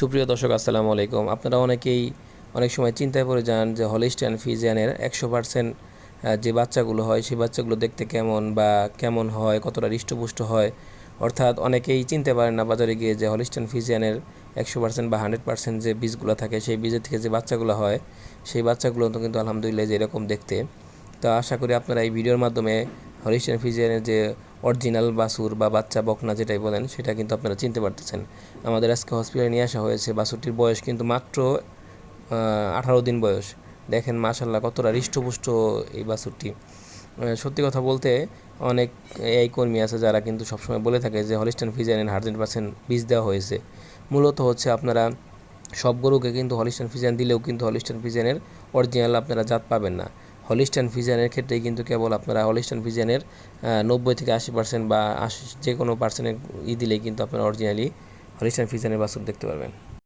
সুপ্রিয় দর্শক, আসসালামু আলাইকুম। আপনারা অনেকেই অনেক সময় চিন্তায় পড়ে যান যে হলিস্টান ফিজিয়ানের একশো পার্সেন্ট যে বাচ্চাগুলো হয় সেই বাচ্চাগুলো দেখতে কেমন বা কেমন হয়, কতটা হৃষ্টপুষ্ট হয়। অর্থাৎ অনেকেই চিনতে পারেন না বাজারে গিয়ে যে হলিস্টান ফিজিয়ানের একশো পার্সেন্ট বা হান্ড্রেড পার্সেন্ট যে বীজগুলো থাকে, সেই বীজের থেকে যে বাচ্চাগুলো হয়, সেই বাচ্চাগুলো তো কিন্তু আলহামদুলিল্লাহ যে এরকম দেখতে। তো আশা করি আপনারা এই ভিডিওর মাধ্যমে হলিস্টান ফিজিয়ানের যে অরিজিনাল বাসুর বা বাচ্চা বকনা যেটাই বলেন সেটা কিন্তু আপনারা চিনতে পারতেছেন। আমাদের আজকে হসপিটালে নিয়ে আসা হয়েছে বাছুরটির বয়স কিন্তু মাত্র আঠারো দিন বয়স। দেখেন মাশাল্লাহ কতটা হৃষ্টপুষ্ট এই বাছুরটি আহ, সত্যি কথা বলতে অনেক এই কর্মী আছে যারা কিন্তু সবসময় বলে থাকে যে হলিস্টান ফিজিয়ানের হান্ড্রেড পার্সেন্ট বীজ দেওয়া হয়েছে। মূলত হচ্ছে আপনারা সব গরুকে কিন্তু হলিস্টান ফিজিয়ান দিলেও কিন্তু হলিস্টান ফিজিয়ানের অরিজিনাল আপনারা জাত পাবেন না। হলিস্টান ফিজিয়ানের ক্ষেত্রেই কিন্তু কেবল আপনারা হলিস্টান ফিজিয়ানের নব্বই থেকে আশি পার্সেন্ট বা আশি, যে কোনো পার্সেন্টের ই দিলেই কিন্তু আপনারা অরিজিনালি হলিস্টান ফিজিয়ানের বাছুর দেখতে পারবেন।